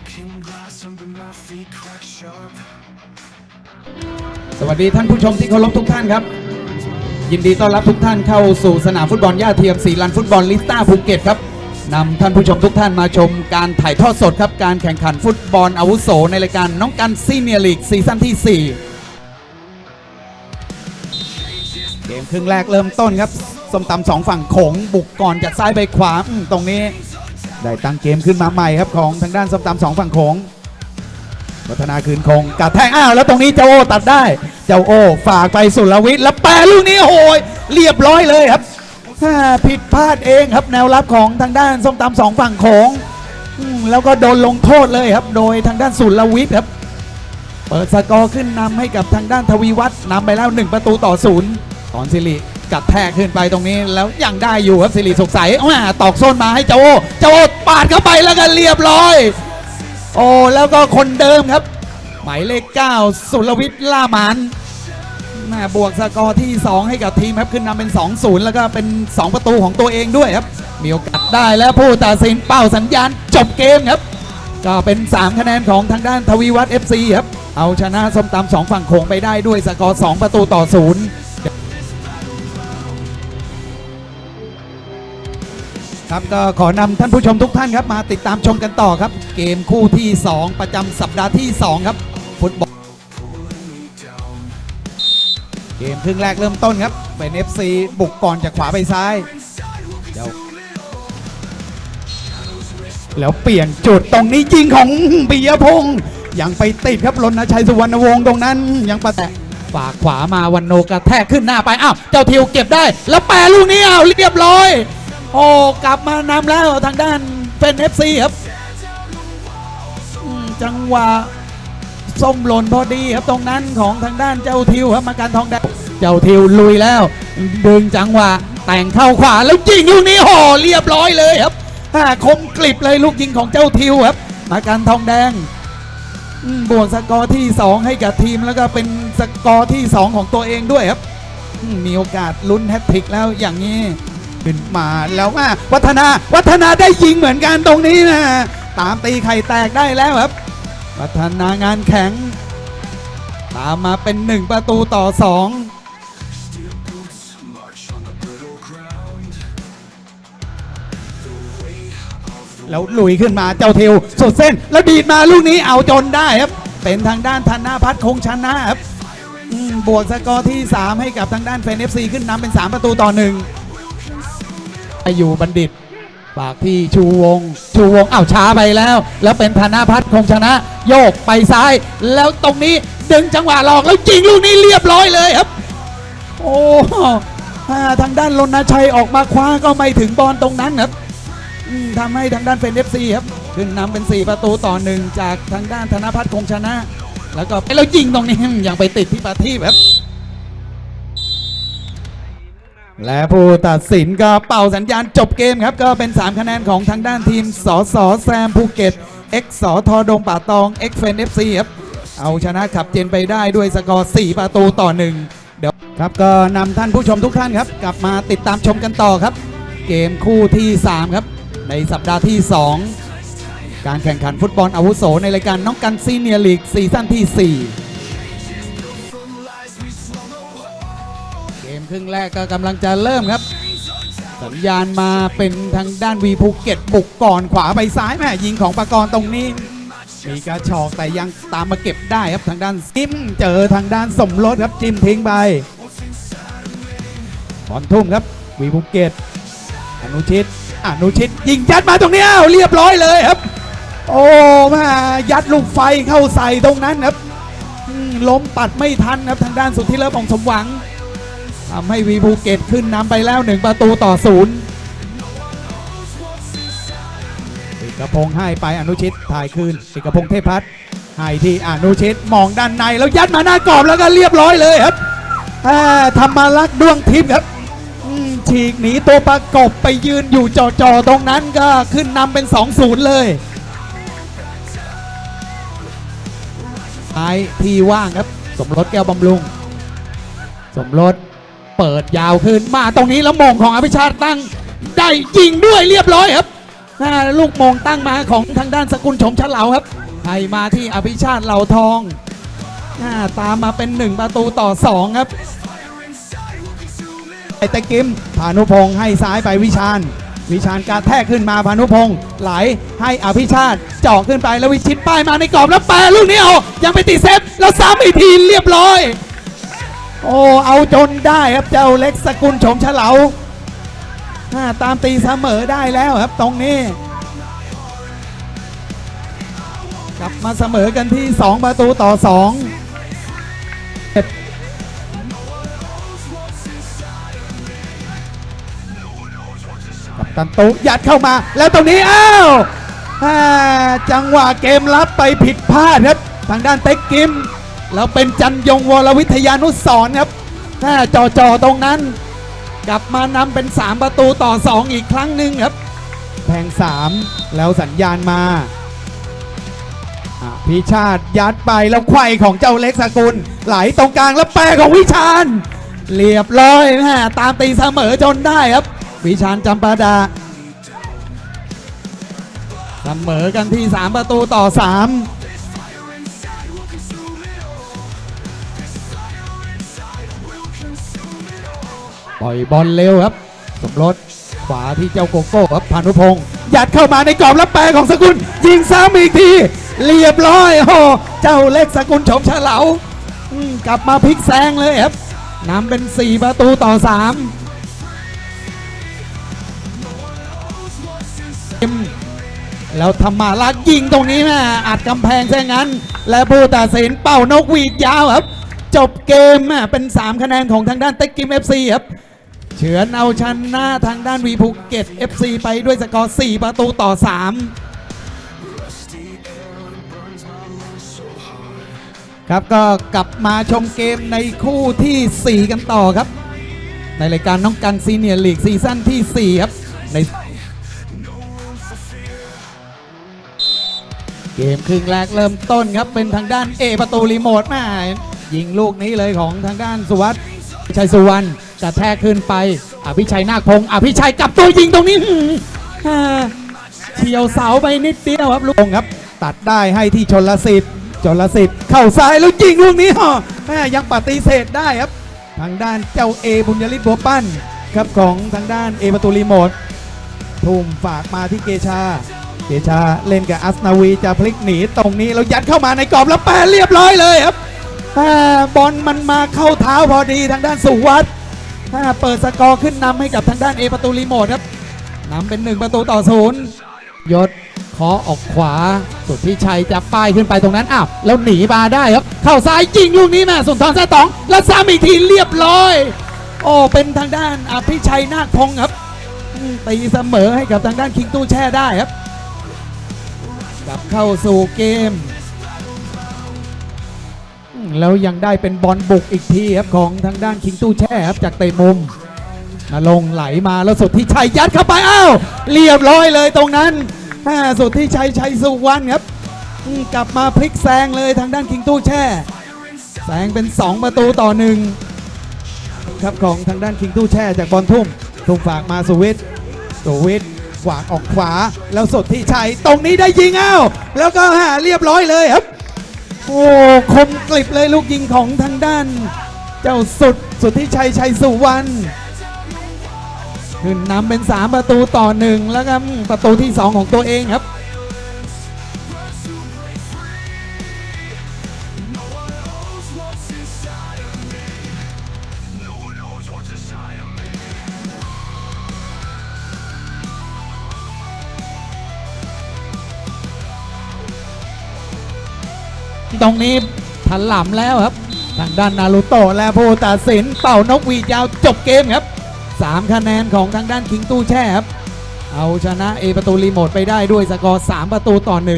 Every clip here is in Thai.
Broken glass under my feet crack sharp. สวัสดีท่านผู้ชมที่เคารพทุกท่านครับ ยินดีต้อนรับทุกท่านเข้าสู่สนามฟุตบอลย่าเทียมสีลันฟุตบอลลิสต้าภูเก็ตครับนำท่านผู้ชมทุกท่านมาชมการถ่ายทอดสดครับการแข่งขันฟุตบอลอาวุโสในรายการน้องกันซีเนียร์ลีกซีซั่นที่ 4 เกมครึ่งแรกเริ่มต้นครับส้มตำสองฝั่งโขงบุกก่อนจากซ้ายไปขวาตรงนี้ ได้ตั้งเกมขึ้นมาใหม่ครับของทางด้านส้มตำสองฝั่งโขงวัฒนาคืนคงกัดแทงอ้าวแล้วตรงนี้เจ้าโอตัดได้ เจ้าโอฝากไปสุรวิทย์แล้วแปรลูกนี้โอ้ยเรียบร้อยเลยครับอ่าผิดพลาดเองครับแนวรับของทางด้านส้มตำสองฝั่งโขงอืมแล้วก็โดนลงโทษเลยครับ โดยทางด้านสุรวิทย์ครับ เปิดสกอร์ขึ้นนำให้กับทางด้านทวีวัฒน์นำไปแล้ว 1 ประตูต่อศูนย์ตอนสิริ กัดแทกขึ้นไปตรงนี้แล้วยังได้อยู่ครับสิริสุขใสอ่าตอกโซนมาให้เจ้าโอเจ้าโอปาดเข้าไปแล้วก็เรียบร้อย โอ้แล้วก็คนเดิมครับ หมายเลข 9 สุรวิทย์ล่าหมันแม่บวกสกอร์ที่ 2 ให้กับทีมครับขึ้นนำเป็น 2-0 แล้วก็เป็น 2 ประตูของตัวเองด้วยครับ มีโอกาสได้แล้วผู้ตัดสินเป้าสัญญาณจบเกมครับ ก็เป็น 3 คะแนนของทางด้านทวีวัฒน์ FC ครับ เอาชนะส้มตำสองฝั่งโขงไปได้ด้วยสกอร์ 2 ประตูต่อ 0 ครับก็ขอนำท่านผู้ชมทุกท่านครับมาติดตามชมกันต่อครับ เกมคู่ที่ 2 ประจำสัปดาห์ที่ 2 ครับ ฟุตบอล เกมครึ่งแรกเริ่มต้นครับ เป็น FC บุกก่อนจากขวาไปซ้ายเดี๋ยวแล้วเปลี่ยนจุดตรงนี้ยิงของปิยพงศ์ยังไปติดครับรณชัยสุวรรณวงศ์ตรงนั้นยังประแตะฝากขวามาวันโนกระแทกขึ้นหน้าไปอ้าวเจ้าทิวเก็บได้ แล้วแปรลูกนี้อ้าวเรียบร้อย โอ้กลับมานำแล้วทางด้านเป็นเอฟซีครับจังหวะส้มหล่นพอดีครับตรงนั้นของทางด้านเจ้าทิวครับมาการทองแดงเจ้าทิวลุยแล้ว ดึงจังหวะแต่งเข้าขวาแล้วยิงลูกนี้ห่อเรียบร้อยเลยครับอ่าคมกลิบเลยลูกยิงของเจ้าทิวครับ มาการทองแดงบวกสกอร์ที่ 2 ให้กับทีมแล้วก็เป็นสกอร์ที่ 2 ของตัวเองด้วยครับมมีโอกาสลุ้นแฮตทริกแล้วอย่างนี้ ขึ้นมาแล้วว่าวัฒนาวัฒนาได้ยิงเหมือนกันตรงนี้นะตามตีไข่แตกได้แล้วครับพัฒนางานแข็ง ตามมาเป็น 1 ประตูต่อ 2แล้วลุยขึ้นมาเจ้าเทวสุดเส้น แล้วดีดมาลูกนี้เอาจนได้ครับ เป็นทางด้านธนาพัฒน์คงชนะครับบวกสกอร์ที่ 3 ให้กับทางด้านเฟนเอฟซีขึ้นนำเป็น 3 ประตูต่อหนึ่ง อยู่บัณฑิต ฝากที่ชูวง ชูวงอ้าวช้าไปแล้ว แล้วเป็นธนาพัฒน์คงชนะ โยกไปซ้าย แล้วตรงนี้ดึงจังหวะหลอกแล้วยิงลูกนี้เรียบร้อยเลยครับ โอ้ทางด้านรณชัยออกมาคว้าก็ไม่ถึงบอลตรงนั้นครับทำให้ทางด้านเฟนเอฟซีครับขึ้นนำเป็น 4 ประตูต่อหนึ่งจากทางด้านธนพัฒน์คงชนะ แล้วก็แล้วยิงตรงนี้ยังไปติดที่ปาทีครับ และผู้ตัดสินก็เป่าสัญญาณจบเกมครับ ก็เป็น 3 คะแนนของทางด้านทีมสอสอแซมภูเก็ต X สอทอดงป่าตอง X เฟนเอฟซีครับเอาชนะขับเจนไปได้ด้วยสกอร์ 4 ประตูต่อ 1 เดี๋ยวครับก็นำท่านผู้ชมทุกท่านครับ กลับมาติดตามชมกันต่อครับ เกมคู่ที่ 3 ครับ ในสัปดาห์ที่ 2 การแข่งขันฟุตบอลอาวุโสในรายการน้องกันซีเนียร์ลีกซีซั่นที่ 4 ครึ่งแรกก็กำลังจะเริ่มครับ สัญญาณมาเป็นทางด้านวีภูเก็ตบุกก่อนขวาไปซ้ายแม่ยิงของปากรตรงนี้ มีกระชอกแต่ยังตามมาเก็บได้ครับทางด้านจิมเจอทางด้านสมรสครับจิ้มทิ้งไปบอลทุ่มครับวีภูเก็ตอนุชิตอนุชิตยิงยัดมาตรงนี้เรียบร้อยเลยครับ โอ้มายัดลูกไฟเข้าใส่ตรงนั้นครับล้มปัดไม่ทันครับทางด้านสุดที่เลิฟของสมหวัง ทำให้วีภูเก็ตขึ้นนำไปแล้ว 1 ประตูต่อศูนย์เอกพงษ์ให้ไปอนุชิตถ่ายคืนเอกพงษ์เทพพัฒน์ให้ที่อนุชิตมองด้านในแล้วยัดมาหน้ากรอบแล้วก็เรียบร้อยเลยครับธรรมลักษ์ดวงทิพย์ครับฉีกหนีตัวประกบไปยืนอยู่จ่อๆตรงนั้นก็ขึ้นนำเป็น 2-0 เลยท้ายที่ว่างครับ สมรสแก้วบำรุง สมรส เปิดยาวขึ้นมาตรงนี้แล้วมงของอภิชาติตั้งได้ยิงด้วยเรียบร้อยครับลูกมงตั้งมาของทางด้านสกุลชมฉลาครับให้มาที่อภิชาติเหล่าทองาตามมาเป็น 1 ประตูต่อ 2 ครับไอตะกิมพานุพงศ์ให้ซ้ายไปวิชาญวิชาญการแทกขึ้นมาพานุพงศ์ไหลให้อภิชาติเจาะขึ้นไปแล้ววิชิตป้ายมาในกรอบแล้วแปรลูกนี้เอายังไปติดเซฟแล้วซ้ำอีกทีเรียบร้อย โอ้เอาจนได้ครับเจ้าเล็กสกุลชมเฉลาตามตีเสมอได้แล้วครับตรงนี้ กลับมาเสมอกันที่ 2 ประตูต่อ2กับตันตุยัดเข้ามาแล้วตรงนี้อ้าวจังหวะเกมรับไปผิดพลาดครับ ทางด้านเต็กกิม แล้วเป็นจันยงวรวิทยานุสรครับอ่าจ่อจอๆตรงนั้น กลับมานำเป็น 3 ประตูต่อ 2 อีกครั้งหนึ่งครับแพง3 แล้วสัญญาณมาพิชาติยัดไปแล้วไขว้ของเจ้าเล็กสกุล ไหลตรงกลางแล้วแปรของวิชาญเรียบร้อยแม่ตามตีเสมอจนได้ครับ วิชาญจำปาดาเสมอกันที่ 3 ประตูต่อ 3 ปล่อยบอลเร็วครับ สมรสขวาที่เจ้าโกโก้ครับพานุพงศ์ยัดเข้ามาในกรอบแล้วแปรของสกุล ยิงซ้ำอีกที เรียบร้อยโอ้เจ้าเล็กสกุลชมเฉลาอกลับมาพลิกแซงเลยครับนำเป็น 4 ประตูต่อ 3 แล้วธรรมาลักยิงตรงนี้แม่อัดกำแพงซะงั้น และผู้ตัดสินเป่านกหวีดยาวครับ จบเกมเป็น 3 คะแนนของทางด้านเต็กกิม FC ครับ เฉือนเอาชนะทางด้านวีภูเก็ต FC ไปด้วยสกอร์ 4 ประตูต่อ 3 ครับก็กลับมาชมเกมในคู่ที่ 4 กันต่อครับ ในรายการน้องกันซีเนียร์ลีกซีซั่นที่ 4 ครับในเกมครึ่งแรกเริ่มต้นครับ เป็นทางด้านเอประตูรีโมทแม่ยิงลูกนี้เลยของทางด้านสุวัสด์ชัยสุวรรณ กระแทกขึ้นไปอภิชัยนาคพงศ์อภิชัยกลับตัวยิงตรงนี้หืมอ่าเฉียวเสาไปนิดเดียวครับลูกครับ ตัดได้ให้ที่ชนละสิทธิ์ชนละสิทธิ์เข้าซ้ายแล้วยิงลูกนี้ฮะแม่ยังปฏิเสธได้ครับ ทางด้านเจ้าเอบุญยฤทธิ์บัวปั้นครับของทางด้านเอประตูรีโมททุ่มฝากมาที่เกชา เกชาเล่นกับอัสนาวีจะพลิกหนีตรงนี้แล้วยัดเข้ามาในกรอบแล้วแปรเรียบร้อยเลยครับอ่าบอลมันมาเข้าเท้าพอดีทางด้านสุวัส ด์อ่าเปิดสกอร์ขึ้นนำให้กับทางด้านเอประตูรีโมทครับนำเป็นหนึ่งประตูต่อศูนย์ยศเคาะออกขวา สุดที่ชัยจะป้ายขึ้นไปตรงนั้นอ้าวแล้วหนีมาได้ครับ เข้าซ้ายยิงลูกนี้แม่สุนทรแซ่ตอง แล้วซ้ำอีกทีเรียบร้อย โอ้เป็นทางด้านอภิชัยนาคพงครับตีเสมอให้กับทางด้านคิงตู้แช่ได้ครับกลับเข้าสู่เกม แล้วยังได้เป็นบอลบุกอีกทีครับของทางด้านคิงตู้แช่ครับจากเตะมุมนลงไหลมาแล้วสุดที่ชัยยัดเข้าไปอ้าวเรียบร้อยเลยตรงนั้นอ่าสุดที่ชัยชัยสุวรรณครับกลับมาพลิกแซงเลยทางด้านคิงตู้แช่แซงเป็น 2 ประตูต่อหนึ่งครับของทางด้านคิงตู้แช่จากบอลทุ่มทุ่มฝากมาสุวิทย์สุวิทย์ขวางออกขวาแล้วสดที่ชัยตรงนี้ได้ยิงอ้าวแล้วก็หาเรียบร้อยเลยครับ โอ้คมกลิบเลยลูกยิงของทางด้าน เจ้าสุดสุดที่ชัยชัยสุวรรณขึ้นนำเป็น 3 ประตูต่อหนึ่งแล้วก็ประตูที่ 2 ของตัวเองครับ ตรงนี้ถลำแล้วครับ ทางด้านนารูโตะและผู้ตัดสินเป่านกหวีดยาวจบเกมครับ3คะแนนของทางด้านคิงตู้แช่ครับ เอาชนะเอประตูรีโมทไปได้ด้วยสกอร์ 3 ประตูต่อ1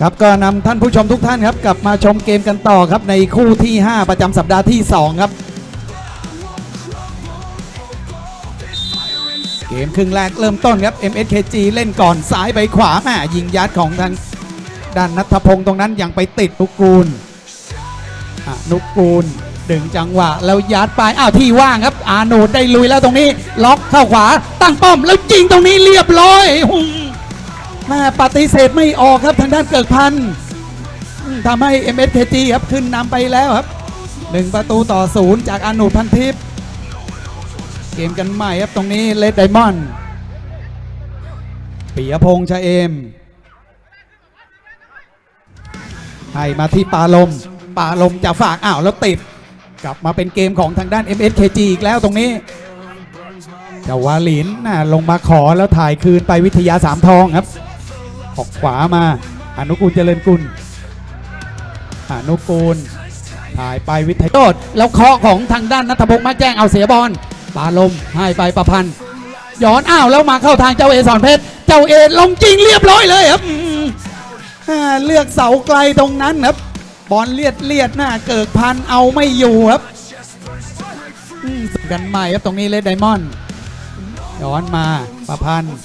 ครับก็นำท่านผู้ชมทุกท่านครับ กลับมาชมเกมกันต่อครับในคู่ที่ 5 ประจำสัปดาห์ที่ 2 ครับ เกมครึ่งแรกเริ่มต้นครับ MSKG เล่นก่อนซ้ายไปขวาแม่ยิงยัดของทางด้านนัทพงศ์ตรงนั้นยังไปติดนุกูลนุกูลดึงจังหวะแล้วยัดไปอ้าวที่ว่างครับอาโนดได้ลุยแล้วตรงนี้ ล็อกเข้าขวาตั้งป้อมแล้วยิงตรงนี้เรียบร้อยหุ่แม่ปฏิเสธไม่ออกครับทางด้านเกิกพันธ์ทำให้ MSKG ครับขึ้นนำไปแล้วครับหนึ่งประตูต่อศูนย์จากอานดพันทิพย์ เกมกันใหม่ครับตรงนี้เลดไดมอนด์ปิยพงษ์ชะเอม ให้มาที่ปาลม ปาลมจะฝากอ้าวแล้วติด กลับมาเป็นเกมของทางด้าน MSKG อีกแล้วตรงนี้เจ้าวาลินน่ะลงมาขอแล้วถ่ายคืนไปวิทยาสามทองครับ ออกขวามาอนุกูลเจริญกุลอนุกูลถ่ายไปวิทยาโทษแล้วเคาะของทางด้านนัทพงษ์มาแจ้งเอาเสียบอล ปาลมให้ไปประพันธ์ย้อนอ้าวแล้วมาเข้าทางเจ้าเอสอนเพชร เจ้าเอลงจริงเรียบร้อยเลยครับเลือกเสาไกลตรงนั้นครับ บอลเลียดเลียดหน้าเกิกพันเอาไม่อยู่ครับสึกกันใหม่ครับตรงนี้เลดไดมอนด์ย้อนมาประพันธ์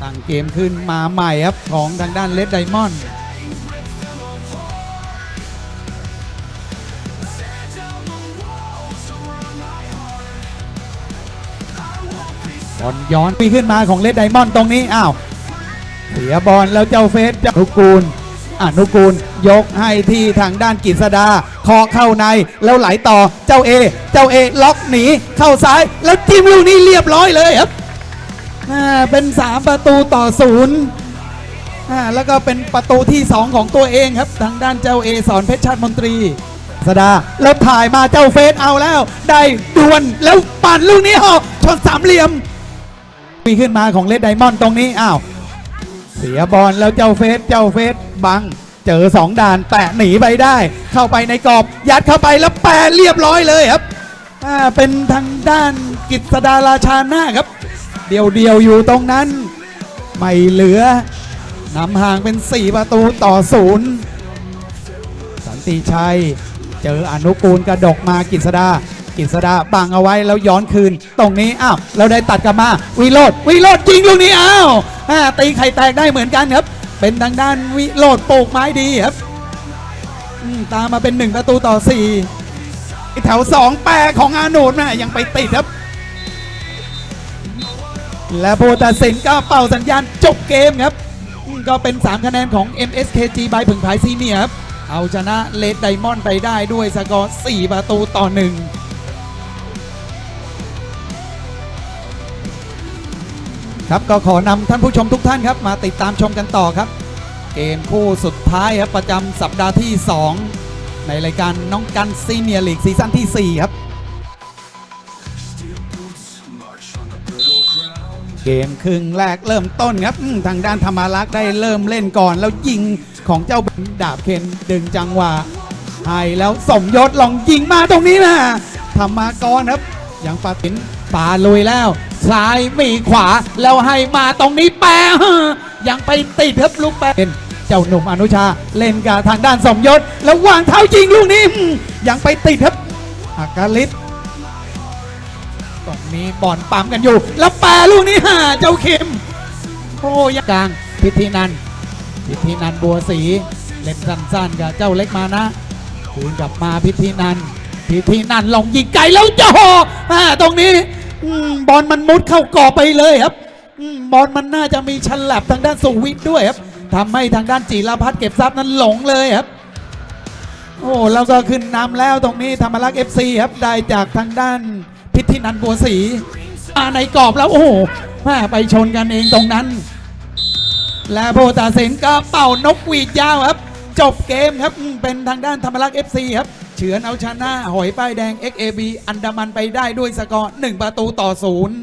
ตั้งเกมขึ้นมาใหม่ครับของทางด้านเลดไดมอนด์ บอลย้อนปีขึ้นมาของเลดไดมอนด์ตรงนี้อ้าวเสียบอลแล้วเจ้าเฟสเจ้าอนุกูลอนุกูลยกให้ที่ทางด้านกิษดาเคอเข้าในแล้วไหลต่อเจ้าเอ เจ้าเอล็อกหนีเข้าซ้ายแล้วจิ้มลูกนี้เรียบร้อยเลยครับอ่าเป็น 3 ประตูต่อศูนย์อ่าแล้วก็เป็นประตูที่ 2 ของตัวเองครับ ทางด้านเจ้าเอสอนเพชรชาติมนตรีสดาแล้วถ่ายมาเจ้าเฟสเอาแล้ว ได้ดวลแล้วปั่นลูกนี้ออกชนสามเหลี่ยม มีขึ้นมาของเลดไดมอนด์ตรงนี้อ้าวเสียบอลแล้วเจ้าเฟสเจ้าเฟสบังเจอสองด่านแตะหนีไปได้ เข้าไปในกรอบ ยัดเข้าไปแล้วแปรเรียบร้อยเลยครับอ่าเป็นทางด้านกิษดาราชาหน้าครับ เดียวเดียวอยู่ตรงนั้น ไม่เหลือนำห่างเป็น 4 ประตูต่อศูนย์สันติชัย เจออนุกูลกระดกมากิษดา กิษดาบังเอาไว้แล้วย้อนคืน ตรงนี้อ้าวเราได้ตัดกลับมาวิโรดวิโรดจริงลูกนี้อ้าวตีไข่แตกได้เหมือนกันครับ เป็นทางด้านวิโรดปลูกไม้ดีครับตามมาเป็น 1 ประตูต่อ4แถว 2 แปรของอาโนดนะยังไปติดครับ และผู้ตัดสินก็เป่าสัญญาณจบเกมครับ ก็เป็น 3 คะแนนของ MSKG ใบผึ่งผายซีเนียครับ เอาชนะเลดไดมอนด์ไปได้ด้วยสกอร์ 4 ประตูต่อ 1 ครับก็ขอนำท่านผู้ชมทุกท่านครับ มาติดตามชมกันต่อครับ เกมคู่สุดท้ายครับประจำสัปดาห์ที่ 2 ในรายการน้องกันซีเนียร์ลีกซีซั่นที่ 4 ครับ เกมครึ่งแรกเริ่มต้นครับทางด้านธรรมารักษ์ได้เริ่มเล่นก่อน แล้วยิงของเจ้าดาบเคนดึงจังหวะให้แล้วสมยศลองยิงมาตรงนี้นะธรรมากรครับยังปาตินปาลุยแล้ว ซ้ายมีขวาแล้วให้มาตรงนี้แปรยังไปติดครับลูกแปรเป็นเจ้าหนุ่มอนุชาเล่นกับทางด้านสมยศ แล้ววางเท้ายิงลูกนี้ยังไปติดครับอากาลิศตรงนี้บอลปั๊มกันอยู่ แล้วแปรลูกนี้ห่าเจ้าเข็มโอ้ยกลางพิธีนันพิธีนันบัวสีเล่นสั้นๆกับเจ้าเล็กมานะคืนกลับมาพิธีนันพิธีนันลงยิงไกลแล้วจ่ออ่าตรงนี้ อืมบอลมันมุดเข้ากรอบไปเลยครับอืมบอลมันน่าจะมีฉลับทางด้านสุวิทย์ด้วยครับทำให้ทางด้านจีรพัฒน์เก็บทรัพย์นั้นหลงเลยครับ โอ้แล้วก็ขึ้นนำแล้วตรงนี้ธรรมรักษ์เอฟซีครับได้จากทางด้านพิธีนันบัวศรีมาในกรอบแล้วโอ้โหแม่ไปชนกันเองตรงนั้น และโพตาเซนก็เป่านกหวีดยาวครับ จบเกมครับอืมเป็นทางด้านธรรมรักษ์เอฟซีครับ เฉือนเอาชนะ หอยป้ายแดง XAB อันดามันไปได้ด้วยสกอร์1ประตูต่อศูนย์